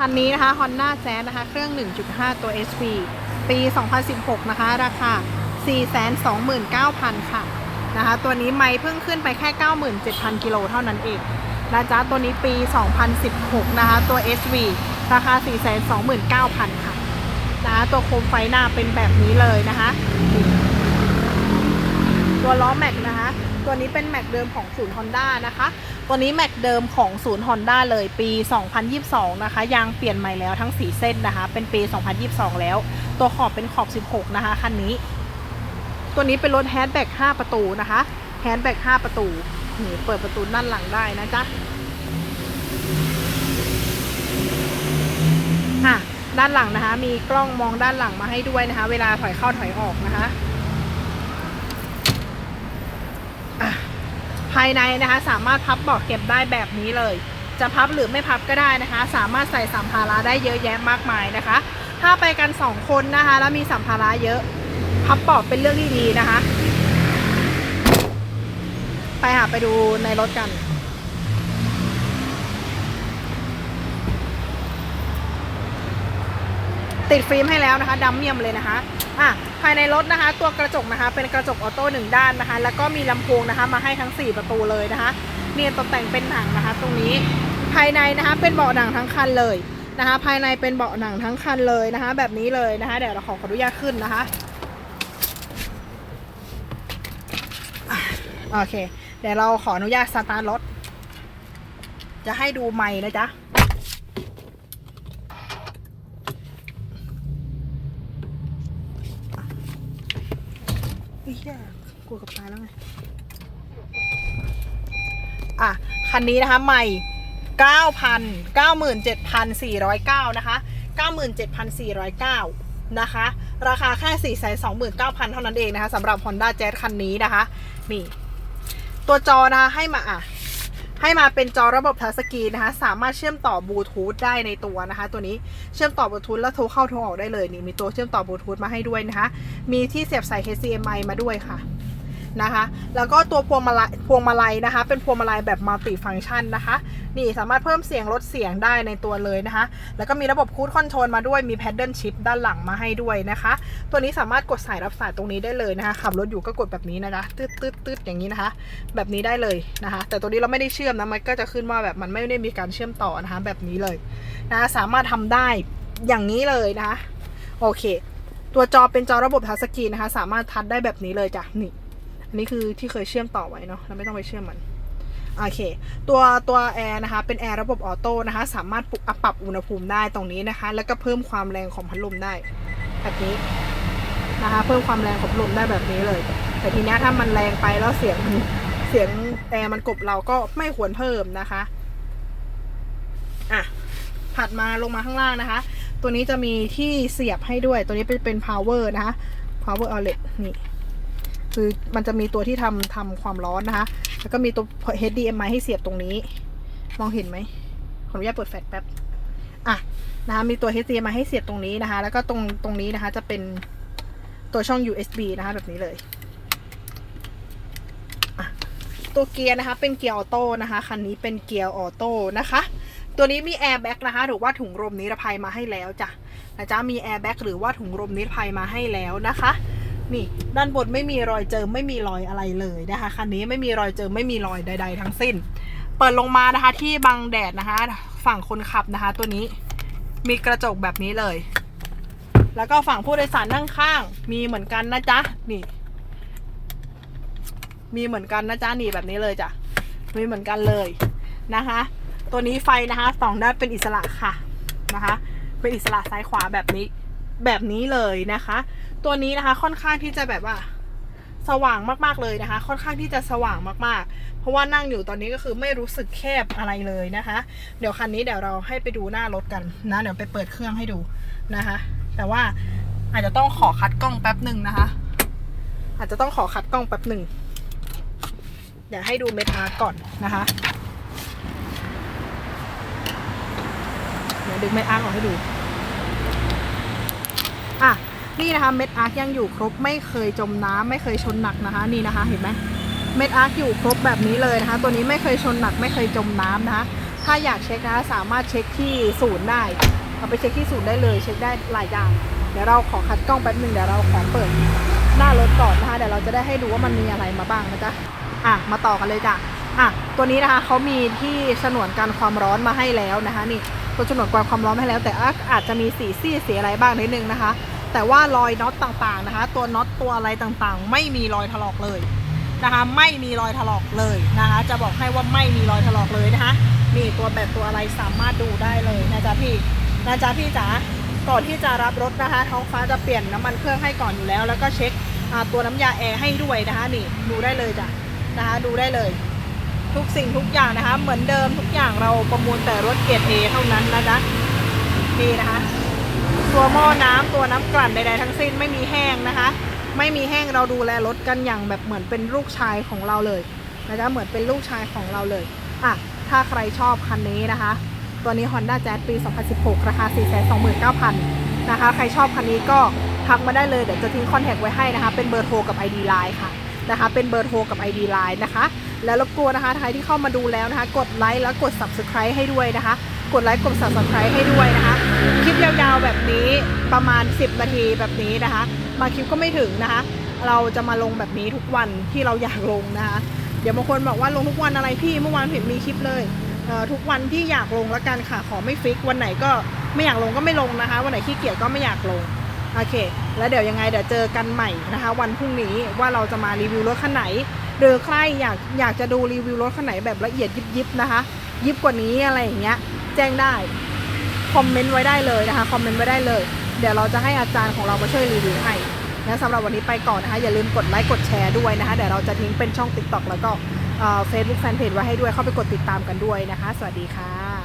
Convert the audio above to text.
คันนี้นะคะ Honda Jazz นะคะ เครื่อง 1.5 ตัว SV ปี 2016 นะคะ ราคา 429,000 ค่ะ นะคะ ตัวนี้ไม่เพิ่งขึ้นไปแค่ 97,000 กิโลเท่านั้นเองนะจ๊ะ ตัวนี้ปี 2016 นะคะ ตัว SV ราคา 429,000 ค่ะ นะคะตัวโคมไฟหน้าเป็นแบบนี้เลยนะคะ ตัวล้อแม็กนะคะ ตัวนี้เป็นแม็กเดิมของศูนย์ Honda นะคะ ตัวนี้แม็กเดิมของศูนย์ Honda เลยปี 2022 นะคะ ยางเปลี่ยนใหม่แล้วทั้ง 4 เส้นนะคะ เป็นปี 2022 แล้ว ตัวขอบเป็นขอบ 16 นะคะคันนี้ ตัวนี้เป็นรถแฮชแบ็ก5ประตูนะคะแฮชแบ็ก5ประตูนี่เปิดประตูด้านหลังได้นะจ๊ะอะด้านหลังนะคะ มีกล้องมองด้านหลังมาให้ด้วยนะคะ เวลาถอยเข้าถอยออกนะคะายในนะคะ สามารถพับเบาะเก็บได้แบบนี้เลย จะพับหรือไม่พับก็ได้นะคะ สามารถใส่สัมภาระได้เยอะแยะมากมายนะคะ ถ้าไปกัน 2 คนนะคะ แล้วมีสัมภาระเยอะ พับเบาะเป็นเรื่องที่ดีนะคะ ไปหาไปดูในรถกัน ติดฟิล์มให้แล้วนะคะดำเมียมเลยนะคะอะภายในรถนะคะ ตัวกระจกนะคะ เป็นกระจกออโต้หนึ่งด้านนะคะ แล้วก็มีลำโพงนะคะ มาให้ทั้ง 4 ประตูเลยนะคะเนี่ยตกแต่งเป็นหนังนะคะ ตรงนี้ภายในนะคะ เป็นเบาะหนังทั้งคันเลยนะคะ ภายในเป็นเบาะหนังทั้งคันเลยนะคะ แบบนี้เลยนะคะ เดี๋ยวเราขอขออนุญาตขึ้นนะคะอะโอเค เดี๋ยวเราขออนุญาตสตาร์ทรถ จะให้ดูใหม่นะจ๊ะ ไอ้เหี้ยกลัวกับตายแล้วไง อะ คันนี้นะคะ ใหม่ 9,000 97,409 นะคะ 97,409 นะคะ ราคาแค่ 429,000 เท่านั้นเองนะคะสำหรับ Honda Jazz คันนี้นะคะ นี่ ตัวจอนะคะให้มาอะ ให้มาเป็นจอระบบทัชสกรีนนะคะ สามารถเชื่อมต่อบลูทูธได้ในตัวนะคะ ตัวนี้เชื่อมต่อบลูทูธแล้วโทรเข้าโทรออกได้เลยนี่มีตัวเชื่อมต่อบลูทูธมาให้ด้วยนะคะ มีที่เสียบสาย HDMI มาด้วยค่ะ นะคะ แล้วก็ตัวพวงมาลัยพวงมาลัยนะคะ เป็นพวงมาลัยแบบมัลติฟังก์ชันนะคะ นี่สามารถเพิ่มเสียงลดเสียงได้ในตัวเลยนะคะ แล้วก็มีระบบคูดคอนโทรลมาด้วยมีแพดเดิลชิพด้านหลังมาให้ด้วยนะคะ ตัวนี้สามารถกดสายรับสายตรงนี้ได้เลยนะคะ ขับรถอยู่ก็กดแบบนี้นะคะตืดตืดตืดอย่างนี้นะคะ แบบนี้ได้เลยนะคะ แต่ตัวนี้เราไม่ได้เชื่อมนะ มันก็จะขึ้นว่าแบบมันไม่ได้มีการเชื่อมต่อนะคะ แบบนี้เลยนะสามารถทำได้อย่างนี้เลยนะคะ โอเค ตัวจอเป็นจอระบบทัชสกรีนนะคะ สามารถทัชได้แบบนี้เลยจ้ะนี่ อันนี้คือที่เคยเชื่อมต่อไว้เนาะเราไม่ต้องไปเชื่อมมันโอเค ตัวตัวแอร์นะคะ เป็นแอร์ระบบออโต้นะคะ สามารถปรับปรับอุณหภูมิได้ตรงนี้นะคะ แล้วก็เพิ่มความแรงของพัดลมได้ แบบนี้นะคะ เพิ่มความแรงของพัดลมได้แบบนี้เลย แต่ทีนี้ถ้ามันแรงไปแล้วเสียงเสียงแอร์มันกบเราก็ไม่ควรเพิ่มนะคะ อะถัดมาลงมาข้างล่างนะคะ ตัวนี้จะมีที่เสียบให้ด้วย ตัวนี้เป็นเป็น power นะคะ power outlet นี่ คือมันจะมีตัวที่ทำทำความร้อนนะคะ แล้วก็มีตัว HDMI ให้เสียบตรงนี้ มองเห็นไหมขออนุญาตเปิดแฟลชแป๊บอะนะคะมีตัว HDMI ให้เสียบตรงนี้นะคะ แล้วก็ตรงตรงนี้นะคะจะเป็นตัวช่อง USB นะคะแบบนี้เลยตัวเกียร์นะคะ เป็นเกียร์ออโต้นะคะคันนี้เป็นเกียร์ออโต้นะคะ ตัวนี้มีแอร์แบ็กนะคะหรือว่าถุงลมนิรภัยมาให้แล้วจ้ะนะจ๊ะมีแอร์แบ็กหรือว่าถุงลมนิรภัยมาให้แล้วนะคะ นี่ด้านบนไม่มีรอยเจิมไม่มีรอยอะไรเลยนะคะคันนี้ไม่มีรอยเจิมไม่มีรอยใด ๆ ทั้งสิ้น เปิดลงมานะคะที่บังแดดนะคะ ฝั่งคนขับนะคะ ตัวนี้มีกระจกแบบนี้เลย แล้วก็ฝั่งผู้โดยสารนั่งข้างมีเหมือนกันนะจ๊ะนี่ มีเหมือนกันนะจ๊ะนี่แบบนี้เลยจ้ะมีเหมือนกันเลยนะคะ ตัวนี้ไฟนะคะส่องได้เป็นอิสระค่ะนะคะ เป็นอิสระซ้ายขวาแบบนี้ แบบนี้เลยนะคะ ตัวนี้นะคะค่อนข้างที่จะแบบว่าสว่างมากๆเลยนะคะ ค่อนข้างที่จะสว่างมากๆ เพราะว่านั่งอยู่ตอนนี้ก็คือไม่รู้สึกแคบอะไรเลยนะคะ เดี๋ยวคันนี้เดี๋ยวเราให้ไปดูหน้ารถกันนะเดี๋ยวไปเปิดเครื่องให้ดูนะคะ แต่ว่าอาจจะต้องขอคัดกล้องแป๊บหนึ่งนะคะ อาจจะต้องขอคัดกล้องแป๊บหนึ่งเดี๋ยวให้ดูเมทอาร์ก่อนนะคะเดี๋ยวดึงเมทอาร์ออกให้ดู อะนี่นะคะเม็ดอาร์คยังอยู่ครบไม่เคยจมน้ำไม่เคยชนหนักนะคะนี่นะคะเห็นไหมเม็ดอาร์คอยู่ครบแบบนี้เลยนะคะ ตัวนี้ไม่เคยชนหนักไม่เคยจมน้ำนะคะ ถ้าอยากเช็คนะคะสามารถเช็คที่ศูนย์ได้เอาไปเช็คที่ศูนย์ได้เลย เช็คได้หลายอย่างเดี๋ยวเราขอคัดกล้องแป๊บหนึ่งเดี๋ยวเราขอเปิดหน้ารถก่อนนะคะเดี๋ยวเราจะได้ให้ดูว่ามันมีอะไรมาบ้างนะจ๊ะอะมาต่อกันเลยจ้ะอะตัวนี้นะคะเขามีที่ฉนวนกันความร้อนมาให้แล้วนะคะนี่ ตัวฉนวนกันความร้อนให้แล้ว แต่อาจจะมีสีซี่สีอะไรบ้างนิดนึงนะคะ แต่ว่ารอยน็อตต่างๆนะคะ ตัวน็อตตัวอะไรต่างๆ ไม่มีรอยถลอกเลยนะคะ ไม่มีรอยถลอกเลยนะคะ จะบอกให้ว่าไม่มีรอยถลอกเลยนะคะนี่ตัวแบบตัวอะไรสามารถดูได้เลยนะจ๊ะพี่นะจ๊ะพี่จ๋าก่อนที่จะรับรถนะคะ ท้องฟ้าจะเปลี่ยนน้ำมันเครื่องให้ก่อนอยู่แล้ว แล้วก็เช็คตัวน้ำยาแอร์ให้ด้วยนะคะนี่ดูได้เลยจ้ะนะคะดูได้เลย ทุกสิ่งทุกอย่างนะคะ เหมือนเดิมทุกอย่างเราประมูลแต่รถเกียร์เอเท่านั้นนะจ๊ะนี่นะคะ ตัวหม้อน้ำตัวน้ำกลั่นใดๆทั้งสิ้นไม่มีแห้งนะคะ ไม่มีแห้งเราดูแลรถกันอย่างแบบเหมือนเป็นลูกชายของเราเลยนะจ๊ะเหมือนเป็นลูกชายของเราเลยอะถ้าใครชอบคันนี้นะคะ ตัวนี้ Honda Jazz ปี 2016 ราคา 429,000 นะคะ ใครชอบคันนี้ก็ทักมาได้เลย เดี๋ยวจะทิ้งคอนแทคไว้ให้นะคะ เป็นเบอร์โทรกับ ID Line ค่ะ นะคะ เป็นเบอร์โทรกับ ID Line นะคะ แล้วรบกวนนะคะใครที่เข้ามาดูแล้วนะคะ กดไลค์แล้วกด Subscribe ให้ด้วยนะคะ กดไลค์กด Subscribe ให้ด้วยนะคะ คลิปยาวๆแบบนี้ประมาณ 10 นาทีแบบนี้นะคะมาคลิปก็ไม่ถึงนะคะ เราจะมาลงแบบนี้ทุกวันที่เราอยากลงนะคะ เดี๋ยวบางคนบอกว่าลงทุกวันอะไรพี่เมื่อวานเห็นมีคลิปเลยเทุกวันที่อยากลงแล้วกันค่ะขอไม่ฟิกวันไหนก็ไม่อยากลงก็ไม่ลงนะคะ วันไหนขี้เกียจก็ไม่อยากลงโอเค แล้วเดี๋ยวยังไงเดี๋ยวเจอกันใหม่นะคะ วันพรุ่งนี้ว่าเราจะมารีวิวรถคันไหน หรือใครอยากอยากจะดูรีวิวรถคันไหนแบบละเอียดยิบๆนะคะ ยิบกว่านี้อะไรอย่างเงี้ย แจ้งได้คอมเมนต์ไว้ได้เลยนะคะคอมเมนต์ไว้ได้เลย เดี๋ยวเราจะให้อาจารย์ของเรามาช่วยรีวิวให้นะสำหรับวันนี้ไปก่อนนะคะ อย่าลืมกดไลค์กดแชร์ด้วยนะคะ เดี๋ยวเราจะทิ้งเป็นช่อง TikTok แล้วก็เฟซบุ๊กแฟนเพจไว้ให้ด้วยเข้าไปกดติดตามกันด้วยนะคะ สวัสดีค่ะ